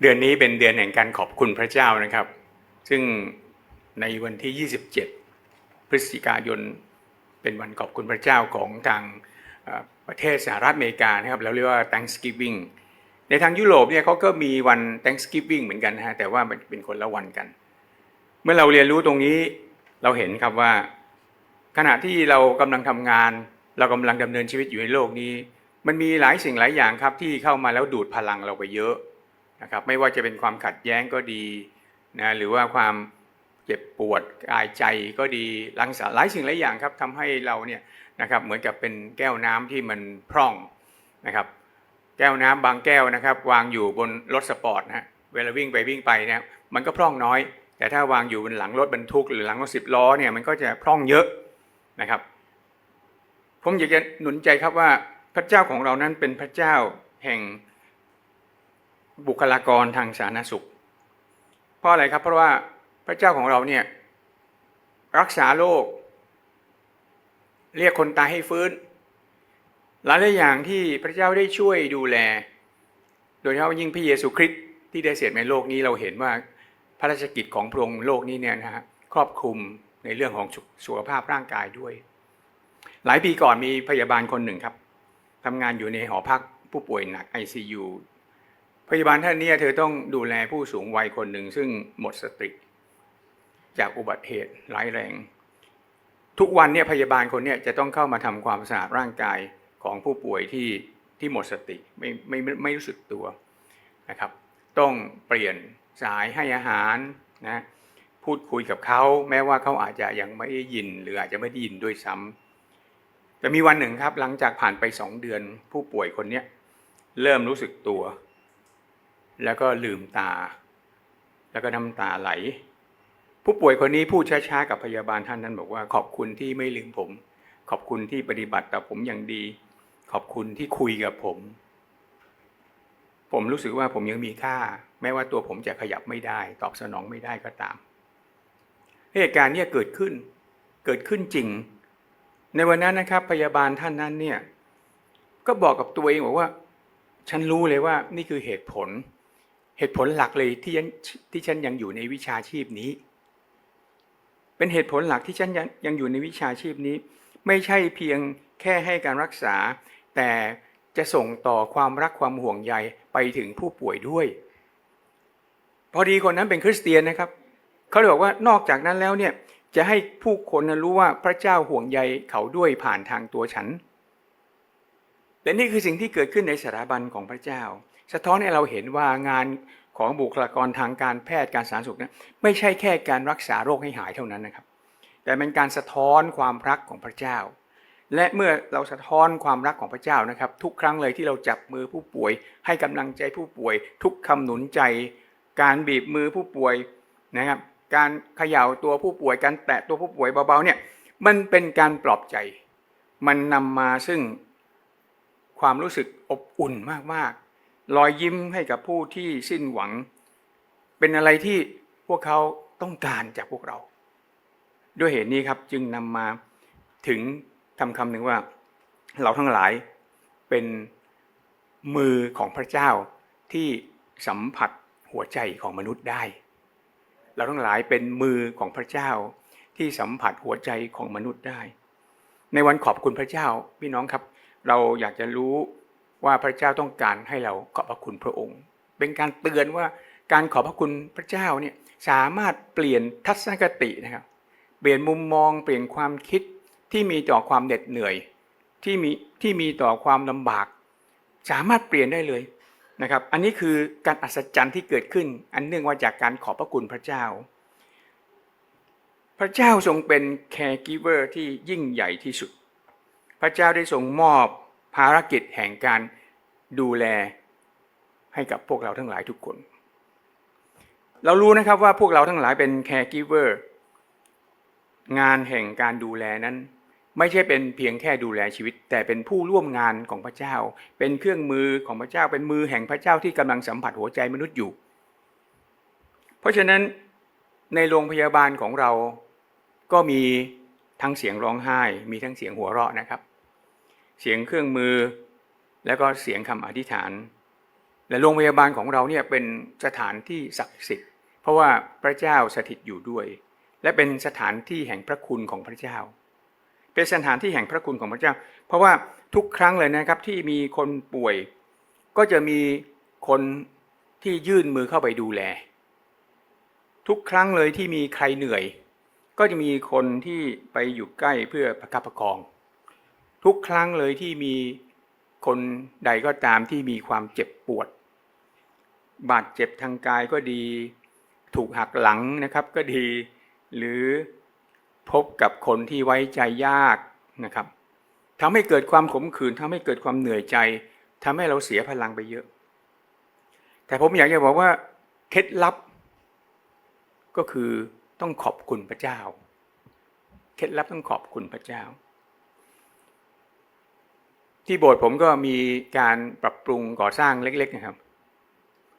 เดือนนี้เป็นเดือนแห่งการขอบคุณพระเจ้านะครับ ซึ่งในวันที่ 27 พฤศจิกายน เป็นวันขอบคุณพระเจ้าของทางประเทศสหรัฐอเมริกานะครับเราเรียกว่า Thanksgiving ในทางยุโรปเนี่ยเขาก็มีวัน Thanksgiving เหมือนกันนะฮะแต่ว่ามันเป็นคนละวันกัน เมื่อเราเรียนรู้ตรงนี้เราเห็นครับว่า ขณะที่เรากำลังทำงาน เรากำลังดำเนินชีวิตอยู่ในโลกนี้ มันมีหลายสิ่งหลายอย่างครับที่เข้ามาแล้วดูดพลังเราไปเยอะ นะครับไม่ว่าจะเป็นความขัดแย้งก็ดีนะหรือว่าความเจ็บปวดกายใจก็ดีลังสาหลายสิ่งหลายอย่างครับทำให้เราเนี่ยนะครับเหมือนกับเป็นแก้วน้ำที่มันพร่องนะครับ แก้วน้ำบางแก้วนะครับ วางอยู่บนรถสปอร์ตนะเวลาวิ่งไปวิ่งไปเนี่ยมันก็พร่องน้อย แต่ถ้าวางอยู่บนหลังรถบรรทุก หรือหลังรถสิบล้อเนี่ยมันก็จะพร่องเยอะนะครับผมอยากจะหนุนใจครับว่าพระเจ้าของเรานั้นเป็นพระเจ้าแห่ง บุคลากรทางสาธารณสุข เพราะอะไรครับ เพราะว่าพระเจ้าของเราเนี่ยรักษาโรคเรียกคนตายให้ฟื้น หลายๆอย่างที่พระเจ้าได้ช่วยดูแล โดยเฉพาะยิ่งพระเยซูคริสต์ที่ได้เสด็จในโลกนี้เราเห็นว่าพระราชกิจของพระองค์โลกนี้เนี่ยนะฮะครอบคลุมในเรื่องของสุสุขภาพร่างกายด้วย หลายปีก่อนมีพยาบาลคนหนึ่งครับทำงานอยู่ในหอพักผู้ป่วยหนัก ICU พยาบาลท่านนี้เธอต้องดูแลผู้สูงวัยคนหนึ่งซึ่งหมดสติ จากอุบัติเหตุร้ายแรง ทุกวันเนี่ยพยาบาลคนเนี้จะต้องเข้ามาทำความสะอาดร่างกายของผู้ป่วยที่ที่หมดสติไม่ไม่ไม่ไม่รู้สึกตัวนะครับ ต้องเปลี่ยนสายให้อาหารนะพูดคุยกับเขาแม้ว่าเขาอาจจะยังไม่ได้ยิน หรืออาจจะไม่ได้ยินด้วยซ้ำแต่มีวันหนึ่งครับหลังจากผ่านไปสองเดือนผู้ป่วยคนเนี้ยเริ่มรู้สึกตัว แล้วก็ลืมตา แล้วก็น้ำตาไหล ผู้ป่วยคนนี้พูดช้าๆกับพยาบาลท่านนั้นบอกว่า ขอบคุณที่ไม่ลืมผม ขอบคุณที่ปฏิบัติต่อผมอย่างดี ขอบคุณที่คุยกับผม ผมรู้สึกว่าผมยังมีค่า แม้ว่าตัวผมจะขยับไม่ได้ ตอบสนองไม่ได้ก็ตามเหตุการณ์เนี้เกิดขึ้น เกิดขึ้นจริง ในวันนั้นนะครับ พยาบาลท่านนั้นเนี่ยก็บอกกับตัวเองบอกว่า ฉันรู้เลยว่านี่คือเหตุผล เหตุผลหลักเลยที่ฉันที่ฉันยังอยู่ในวิชาชีพนี้ เป็นเหตุผลหลักที่ฉันยังยังอยู่ในวิชาชีพนี้ ไม่ใช่เพียงแค่ให้การรักษา แต่จะส่งต่อความรักความห่วงใยไปถึงผู้ป่วยด้วย พอดีคนนั้นเป็นคริสเตียนนะครับเขาเลยบอกว่านอกจากนั้นแล้วเนี่ยจะให้ผู้คนรู้ว่าพระเจ้าห่วงใยเขาด้วยผ่านทางตัวฉันและนี่คือสิ่งที่เกิดขึ้นในสถาบันของพระเจ้า สะท้อนให้เราเห็นว่างานของบุคลากรทางการแพทย์การสาธารณสุขนะไม่ใช่แค่การรักษาโรคให้หายเท่านั้นนะครับ แต่เป็นการสะท้อนความรักของพระเจ้า และเมื่อเราสะท้อนความรักของพระเจ้านะครับ ทุกครั้งเลยที่เราจับมือผู้ป่วย ให้กำลังใจผู้ป่วย ทุกคำหนุนใจ การบีบมือผู้ป่วยนะครับ การเขย่าตัวผู้ป่วยการแตะตัวผู้ป่วยเบาๆเนี่ยมันเป็นการปลอบใจ มันนำมาซึ่งความรู้สึกอบอุ่นมากๆ รอยยิ้มให้กับผู้ที่สิ้นหวัง เป็นอะไรที่พวกเขาต้องการจากพวกเรา ด้วยเหตุนี้ครับจึงนำมาถึงคำคำหนึ่งว่า เราทั้งหลายเป็นมือของพระเจ้าที่สัมผัสหัวใจของมนุษย์ได้ เราทั้งหลายเป็นมือของพระเจ้าที่สัมผัสหัวใจของมนุษย์ได้ ในวันขอบคุณพระเจ้าพี่น้องครับ เราอยากจะรู้ ว่าพระเจ้าต้องการให้เราขอบพระคุณพระองค์ เป็นการเตือนว่าการขอบพระคุณพระเจ้าเนี่ยสามารถเปลี่ยนทัศนคตินะครับ เปลี่ยนมุมมองเปลี่ยนความคิดที่มีต่อความเหน็ดเหนื่อยที่มีที่มีต่อความลำบาก สามารถเปลี่ยนได้เลยนะครับ อันนี้คือการอัศจรรย์ที่เกิดขึ้น อันเนื่องมาจากการขอบพระคุณพระเจ้า พระเจ้าทรงเป็น caregiver ที่ยิ่งใหญ่ที่สุด พระเจ้าได้ทรงมอบ ภารกิจแห่งการดูแลให้กับพวกเราทั้งหลายทุกคน เรารู้นะครับว่าพวกเราทั้งหลายเป็น caregiver งานแห่งการดูแลนั้น ไม่ใช่เป็นเพียงแค่ดูแลชีวิต แต่เป็นผู้ร่วมงานของพระเจ้า เป็นเครื่องมือของพระเจ้า เป็นมือแห่งพระเจ้าที่กำลังสัมผัสหัวใจมนุษย์อยู่ เพราะฉะนั้นในโรงพยาบาลของเราก็มีทั้งเสียงร้องไห้ มีทั้งเสียงหัวเราะนะครับ เสียงเครื่องมือ แล้วก็เสียงคำอธิษฐาน และโรงพยาบาลของเราเนี่ยเป็นสถานที่ศักดิ์สิทธิ์เพราะว่าพระเจ้าสถิตอยู่ด้วย และเป็นสถานที่แห่งพระคุณของพระเจ้า เป็นสถานที่แห่งพระคุณของพระเจ้า เพราะว่าทุกครั้งเลยนะครับที่มีคนป่วย ก็จะมีคนที่ยื่นมือเข้าไปดูแล ทุกครั้งเลยที่มีใครเหนื่อย ก็จะมีคนที่ไปอยู่ใกล้เพื่อประคับประคอง ทุกครั้งเลยที่มีคนใดก็ตามที่มีความเจ็บปวด บาดเจ็บทางกายก็ดี ถูกหักหลังนะครับก็ดี หรือพบกับคนที่ไว้ใจยากนะครับทำให้เกิดความขมขื่นทำให้เกิดความเหนื่อยใจทำให้เราเสียพลังไปเยอะ แต่ผมอยากจะบอกว่าเคล็ดลับ ก็คือต้องขอบคุณพระเจ้า เคล็ดลับต้องขอบคุณพระเจ้า ที่โบสถ์ผมก็มีการปรับปรุงก่อสร้างเล็ก ๆ นะครับ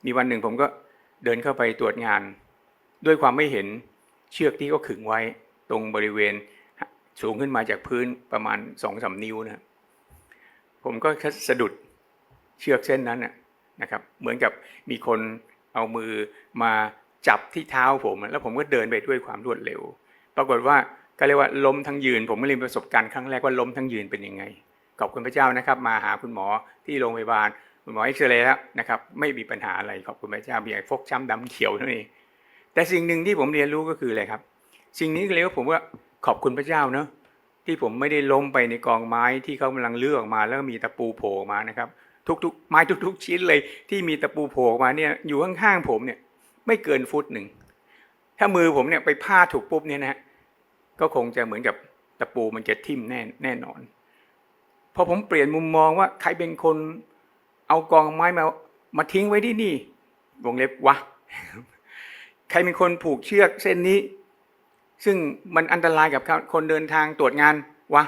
มีวันหนึ่งผมก็เดินเข้าไปตรวจงาน ด้วยความไม่เห็นเชือกที่เขาขึงไว้ตรงบริเวณสูงขึ้นมาจากพื้นประมาณสองสานิ้วนะผมก็สะดุดเชือกเส้นนั้นนะครับ เหมือนกับมีคนเอามือมาจับที่เท้าผม แล้วผมก็เดินไปด้วยความรวดเร็ว ปรากฏว่าก็เรียกว่าล้มทั้งยืน ผมไม่เรียนประสบการณ์ครั้งแรกว่าล้มทั้งยืนเป็นยังไง ขอบคุณพระเจ้านะครับ มาหาคุณหมอที่โรงพยาบาลคุณหมอเอ็กซเรย์แล้วนะครับ ไม่มีปัญหาอะไรขอบคุณพระเจ้ามีไอ้ฟกช้ำดำเขียวเท่านี้แต่สิ่งหนึ่งที่ผมเรียนรู้ก็คืออะไรครับ สิ่งนี้ก็เลยว่าผมว่าขอบคุณพระเจ้าเนาะที่ผมไม่ได้ล้มไปในกองไม้ที่เขากำลังเลือกออกมาแล้วมีตะปูโผล่มานะครับ ทุกๆ ไม้ทุก ๆ ชิ้นเลย ที่มีตะปูโผล่มาเนี่ยอยู่ข้างๆผมเนี่ย ไม่เกินฟุตหนึ่งถ้ามือผมเนี่ยไปพาดถูกปุ๊บเนี่ยนะก็คงจะเหมือนกับตะปูมันจะทิ่มแน่แน่นอน พอผมเปลี่ยนมุมมองว่าใครเป็นคนเอากองไม้มามาทิ้งไว้ที่นี่ วงเล็บวะ ใครเป็นคนผูกเชือกเส้นนี้ ซึ่งมันอันตรายกับคนเดินทางตรวจงานวะ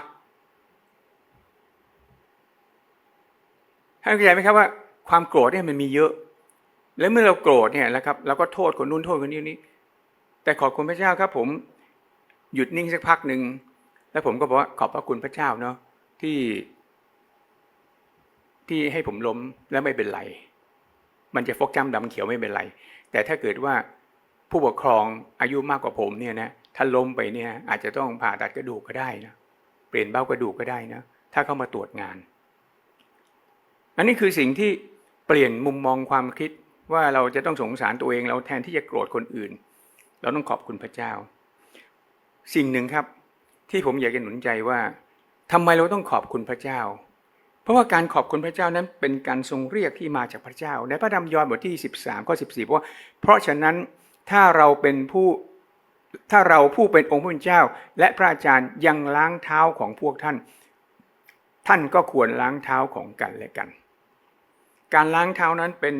ท่านเข้าใจไหมครับว่าความโกรธเนี่ยมันมีเยอะ แล้วเมื่อเราโกรธเนี่ยนะครับเราก็โทษคนนู้นโทษคนนี้นี้ แต่ขอบคุณพระเจ้าครับ ผมหยุดนิ่งสักพักหนึ่งแล้วผมก็บอกว่าขอบพระคุณพระเจ้าเนาะที่ ที่ให้ผมล้มแล้วไม่เป็นไร มันจะฟกจ้ำดำเขียวไม่เป็นไร แต่ถ้าเกิดว่าผู้ปกครองอายุมากกว่าผมเนี่ยนะถ้าล้มไปเนี่ยอาจจะต้องผ่าตัดกระดูกก็ได้นะเปลี่ยนเบ้ากระดูกก็ได้นะถ้าเข้ามาตรวจงาน อันนี้คือสิ่งที่เปลี่ยนมุมมองความคิดว่าเราจะต้องสงสารตัวเอง เราแทนที่จะโกรธคนอื่น เราต้องขอบคุณพระเจ้า สิ่งหนึ่งครับที่ผมอยากจะหนุนใจว่าทำไมเราต้องขอบคุณพระเจ้า เพราะว่าการขอบคุณพระเจ้านั้นเป็นการทรงเรียกที่มาจากพระเจ้า ในพระธรรมยอห์นบทที่ 13ข้อ14บอกว่า เพราะฉะนั้นถ้าเราเป็นผู้ถ้าเราผู้เป็นองค์พระผู้เป็นเจ้า และพระอาจารย์ยังล้างเท้าของพวกท่าน ท่านก็ควรล้างเท้าของกันและกัน การล้างเท้านั้นเป็น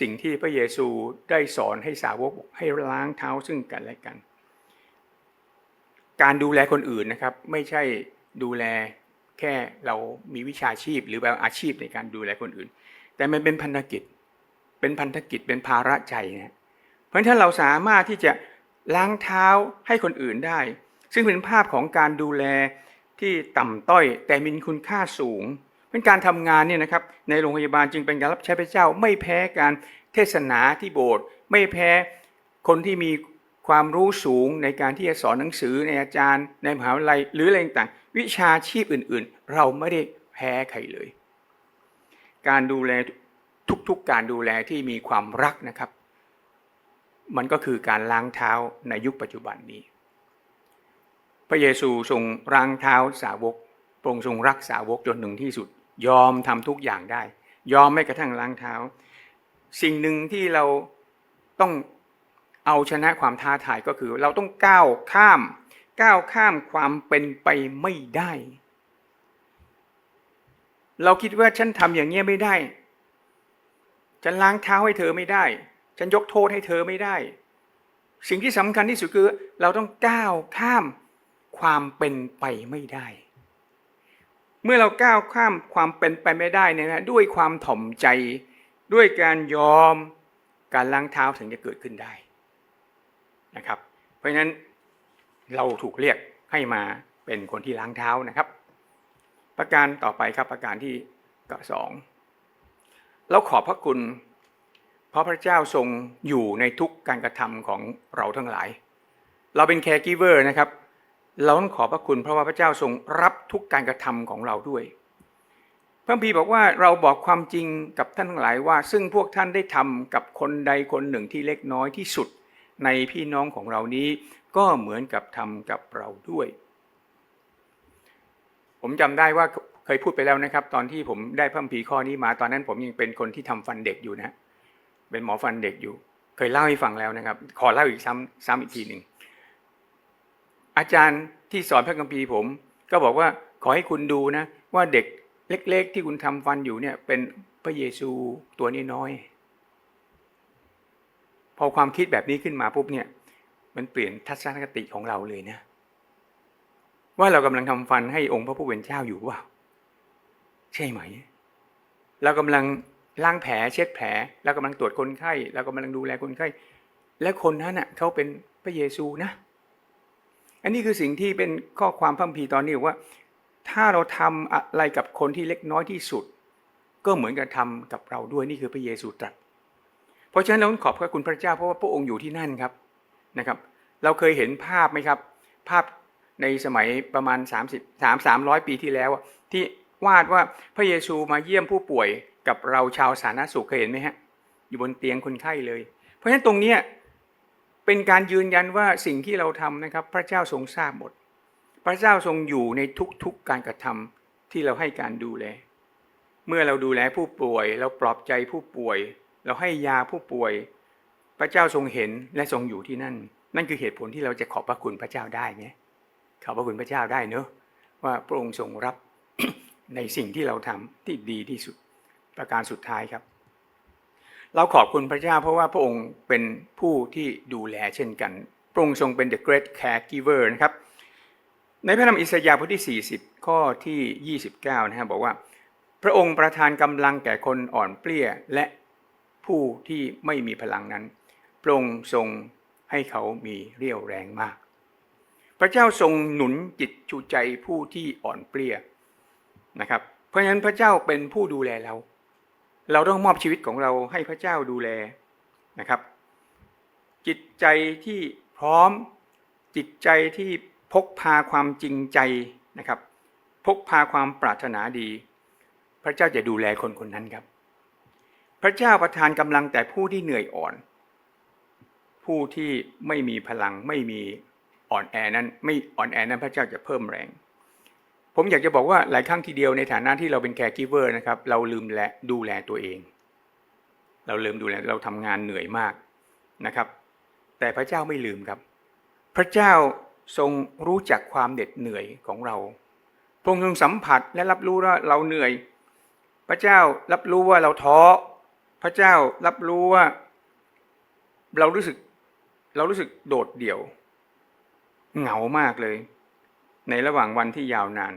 สิ่งที่พระเยซูได้สอนให้สาวกให้ล้างเท้าซึ่งกันและกัน การดูแลคนอื่นนะครับ ไม่ใช่ดูแล แค่เรามีวิชาชีพหรือแบบอาชีพในการดูแลคนอื่น แต่มันเป็นพันธกิจ เป็นพันธกิจเป็นภาระใจนะเพราะฉะนั้นถ้าเราสามารถที่จะล้างเท้าให้คนอื่นได้ ซึ่งเป็นภาพของการดูแลที่ต่ำต้อย แต่มีคุณค่าสูงเป็นการทำงานเนี่ยนะครับในโรงพยาบาลจึงเป็นการรับใช้พระเจ้า ไม่แพ้การเทศนาที่โบสถ์ไม่แพ้คนที่มีความรู้สูงในการที่จะสอนหนังสือในอาจารย์ในมหาวิทยาลัยหรืออะไรต่าง วิชาชีพอื่นๆ เราไม่ได้แพ้ใครเลย การดูแลทุกๆการดูแลที่มีความรักนะครับ มันก็คือการล้างเท้าในยุคปัจจุบันนี้ พระเยซูทรงล้างเท้าสาวกพระองค์ทรงรักสาวกจนถึงที่สุด ยอมทำทุกอย่างได้ ยอมแม้กระทั่งล้างเท้า สิ่งหนึ่งที่เราต้องเอาชนะความท้าทายก็คือ เราต้องก้าวข้าม ก้าวข้ามความเป็นไปไม่ได้ เราคิดว่าฉันทำอย่างเงี้ยไม่ได้ ฉันล้างเท้าให้เธอไม่ได้ ฉันยกโทษให้เธอไม่ได้ สิ่งที่สำคัญที่สุดคือเราต้องก้าวข้ามความเป็นไปไม่ได้ เมื่อเราก้าวข้ามความเป็นไปไม่ได้เนี่ยนะด้วยความถ่อมใจ ด้วยการยอมการล้างเท้าถึงจะเกิดขึ้นได้นะครับ เพราะฉะนั้น เราถูกเรียกให้มาเป็นคนที่ล้างเท้านะครับ ประการต่อไปครับประการที่กสองเราขอบพระคุณ เพราะพระเจ้าทรงอยู่ในทุกการกระทำของเราทั้งหลาย เราเป็นแคร์กิเวอร์นะครับ เราต้องขอบพระคุณเพราะว่าพระเจ้าทรงรับทุกการกระทำของเราด้วยพระคัมภีบอกว่าเราบอกความจริงกับท่านทั้งหลายว่า ซึ่งพวกท่านได้ทำกับคนใดคนหนึ่งที่เล็กน้อยที่สุดในพี่น้องของเรานี้ ก็เหมือนกับทำกับเราด้วย ผมจำได้ว่าเคยพูดไปแล้วนะครับ ตอนที่ผมได้พระคัมภีข้อนี้มา ตอนนั้นผมยังเป็นคนที่ทำฟันเด็กอยู่นะ เป็นหมอฟันเด็กอยู่ เคยเล่าให้ฟังแล้วนะครับ ขอเล่าอีกซ้ำซ้ำอีกทีหนึ่งอาจารย์ที่สอนพระคัมภีร์ผม ก็บอกว่าขอให้คุณดูนะ ว่าเด็กเล็ก ๆ ที่คุณทำฟันอยู่เนี่ยเป็นพระเยซูตัวนี้น้อย พอความคิดแบบนี้ขึ้นมาปุ๊บเนี่ย มันเปลี่ยนทัศนคติของเราเลยนะ ว่าเรากำลังทำฟันให้องค์พระผู้เป็นเจ้าอยู่ว่า ใช่ไหม เรากำลังล้างแผลเช็ดแผลเรากำลังตรวจคนไข้เรากำลังดูแลคนไข้ และคนนั้นน่ะเขาเป็นพระเยซูนะ อันนี้คือสิ่งที่เป็นข้อความพระคัมภีร์ตอนนี้ว่า ถ้าเราทำอะไรกับคนที่เล็กน้อยที่สุด ก็เหมือนกับทำกับเราด้วยนี่คือพระเยซูตรัสเพราะฉะนั้นเราต้องขอบพระคุณพระเจ้าเพราะว่าพระองค์อยู่ที่นั่นครับ นะครับ เราเคยเห็นภาพไหมครับ ภาพในสมัยประมาณ 30 3 300 ปีที่แล้ว ที่วาดว่าพระเยซูมาเยี่ยมผู้ป่วยกับเราชาวสาธารณสุขเคยเห็นไหมฮะอยู่บนเตียงคนไข้เลย เพราะฉะนั้นตรงนี้เป็นการยืนยันว่าสิ่งที่เราทำนะครับ พระเจ้าทรงทราบหมด พระเจ้าทรงอยู่ในทุกๆการกระทำที่เราให้การดูแล เมื่อเราดูแลผู้ป่วย เราปลอบใจผู้ป่วย เราให้ยาผู้ป่วย พระเจ้าทรงเห็นและทรงอยู่ที่นั่น นั่นคือเหตุผลที่เราจะขอบพระคุณพระเจ้าได้ไงขอบพระคุณพระเจ้าได้เนอะว่าพระองค์ทรงรับในสิ่งที่เราทำที่ดีที่สุดประการสุดท้ายครับ เราขอบคุณพระเจ้าเพราะว่าพระองค์เป็นผู้ที่ดูแลเช่นกัน พระองค์ทรงเป็น the great caregiver นะครับ ในพระธรรมอิสยาห์บทที่ 40 ข้อที่ 29 นะครับบอกว่า พระองค์ประทานกำลังแก่คนอ่อนเปลี้ยและผู้ที่ไม่มีพลังนั้น พระองค์ทรงให้เขามีเรี่ยวแรงมาก พระเจ้าทรงหนุนจิตชูใจผู้ที่อ่อนเปลี้ยนะครับ เพราะฉะนั้นพระเจ้าเป็นผู้ดูแลเรา เราต้องมอบชีวิตของเราให้พระเจ้าดูแลนะครับ จิตใจที่พร้อมจิตใจที่พกพาความจริงใจนะครับ พกพาความปรารถนาดี พระเจ้าจะดูแลคนคนนั้นครับ พระเจ้าประทานกำลังแต่ผู้ที่เหนื่อยอ่อน ผู้ที่ไม่มีพลังไม่มีอ่อนแอนั้นไม่อ่อนแอนั้นพระเจ้าจะเพิ่มแรง ผมอยากจะบอกว่าหลายครั้งทีเดียวในฐานะที่เราเป็นแคร์กิเวอร์นะครับ เราลืมและดูแลตัวเอง เราลืมดูแลเราทำงานเหนื่อยมากนะครับ แต่พระเจ้าไม่ลืมครับ พระเจ้าทรงรู้จักความเหน็ดเหนื่อยของเราพระองค์ทรงสัมผัสและรับรู้ว่าเราเหนื่อย พระเจ้ารับรู้ว่าเราท้อพระเจ้ารับรู้ว่า เรารู้สึก เรารู้สึกโดดเดี่ยว เหงามากเลย ในระหว่างวันที่ยาวนาน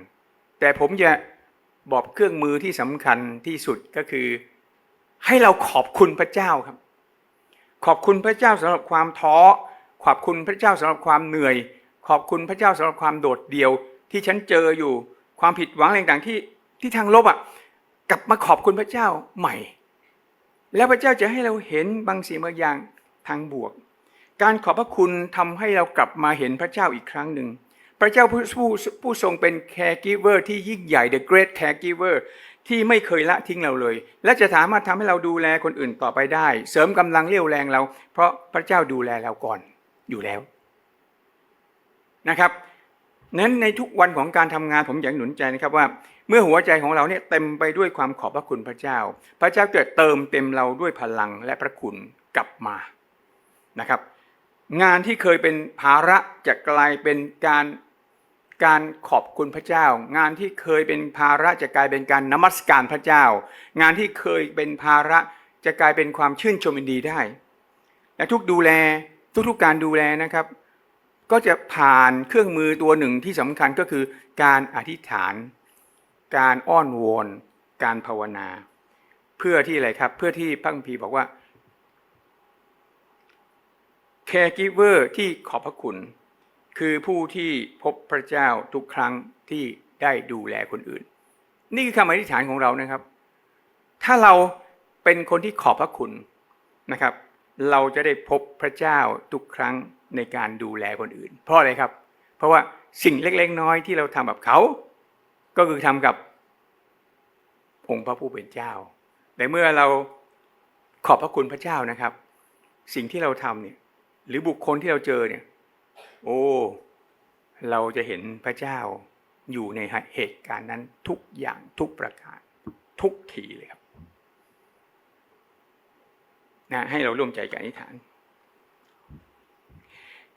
แต่ผมจะบอกเครื่องมือที่สำคัญที่สุดก็คือ ให้เราขอบคุณพระเจ้าครับ ขอบคุณพระเจ้าสำหรับความท้อ ขอบคุณพระเจ้าสำหรับความเหนื่อย ขอบคุณพระเจ้าสำหรับความโดดเดี่ยว ที่ฉันเจออยู่ความผิดหวังอะไรต่างๆที่ที่ทางลบอะกลับมาขอบคุณพระเจ้าใหม่ แล้วพระเจ้าจะให้เราเห็นบางสิ่งบางอย่างทางบวก การขอบพระคุณทำให้เรากลับมาเห็นพระเจ้าอีกครั้งหนึ่ง พระเจ้าผู้ผู้ผู้ทรงเป็น caregiver ที่ยิ่งใหญ่ the great caregiver ที่ไม่เคยละทิ้งเราเลย และจะสามารถทำให้เราดูแลคนอื่นต่อไปได้ เสริมกำลังเรี่ยวแรงเรา เพราะพระเจ้าดูแลเราก่อนอยู่แล้วนะครับนั้นในทุกวันของการทำงานผมอยากหนุนใจนะครับว่า เมื่อหัวใจของเราเนี่ยเต็มไปด้วยความขอบพระคุณพระเจ้า พระเจ้าเกิดเติมเต็มเราด้วยพลังและพระคุณกลับมานะครับ งานที่เคยเป็นภาระจะกลายเป็นการการขอบคุณพระเจ้า งานที่เคยเป็นภาระจะกลายเป็นการนมัสการพระเจ้า งานที่เคยเป็นภาระจะกลายเป็นความชื่นชมยินดีได้ และทุกดูแลทุกๆการดูแลนะครับ ก็จะผ่านเครื่องมือตัวหนึ่งที่สำคัญก็คือการอธิษฐาน การอ้อนวอนการภาวนา เพื่อที่อะไรครับ เพื่อที่พระคัมภีร์บอกว่า caregiver ที่ขอบพระคุณ คือผู้ที่พบพระเจ้าทุกครั้งที่ได้ดูแลคนอื่น นี่คือคำอธิษฐานของเรานะครับ ถ้าเราเป็นคนที่ขอบพระคุณนะครับ เราจะได้พบพระเจ้าทุกครั้งในการดูแลคนอื่น เพราะอะไรครับ เพราะว่าสิ่งเล็กๆน้อยที่เราทำกับเขา ก็คือทำกับองค์พระผู้เป็นเจ้า แต่เมื่อเราขอบพระคุณพระเจ้านะครับ สิ่งที่เราทำเนี่ย หรือบุคคลที่เราเจอเนี่ย โอ้ เราจะเห็นพระเจ้าอยู่ในเหตุการณ์นั้นทุกอย่างทุกประการ ทุกทีเลยครับนะให้เราร่วมใจกันอธิษฐาน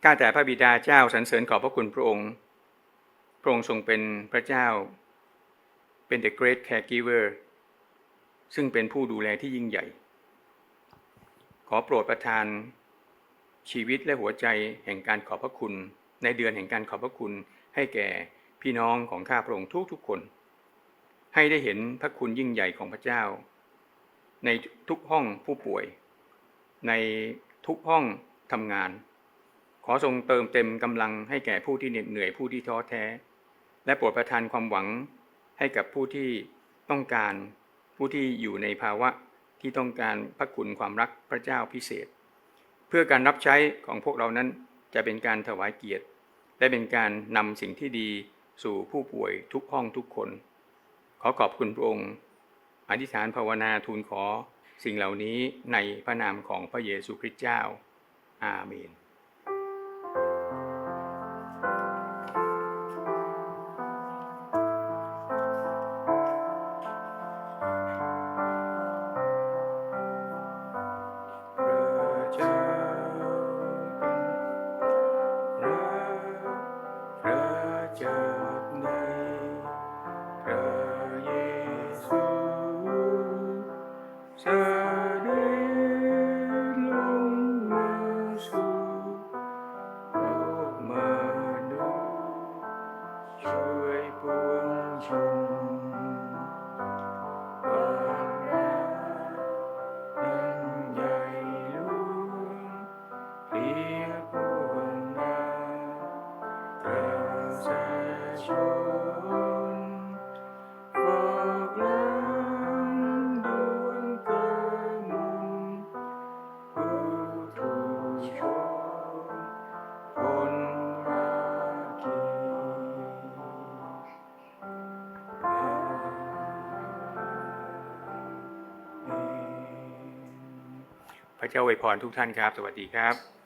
ข้าแต่พระบิดาเจ้าสรรเสริญขอบพระคุณพระองค์ พระองค์ทรงเป็นพระเจ้า เป็น the great caregiver ซึ่งเป็นผู้ดูแลที่ยิ่งใหญ่ ขอโปรดประทาน ชีวิตและหัวใจแห่งการขอบพระคุณ ในเดือนแห่งการขอบพระคุณให้แก่พี่น้องของข้าพระองค์ทุกทุกคน ให้ได้เห็นพระคุณยิ่งใหญ่ของพระเจ้า ในทุกห้องผู้ป่วย ในทุกห้องทำงาน ขอทรงเติมเต็มกำลังให้แก่ผู้ที่เหน็ดเหนื่อยผู้ที่ท้อแท้ และโปรดประทานความหวังให้กับผู้ที่ต้องการผู้ที่อยู่ในภาวะที่ต้องการพระคุณความรักพระเจ้าพิเศษ เพื่อการรับใช้ของพวกเรานั้นจะเป็นการถวายเกียรติ และเป็นการนำสิ่งที่ดีสู่ผู้ป่วยทุกห้องทุกคน ขอขอบคุณพระองค์ อธิษฐานภาวนาทูลขอสิ่งเหล่านี้ในพระนามของพระเยซูคริสต์เจ้า อาเมน พระเจ้าอวยพรทุกท่านครับ สวัสดีครับ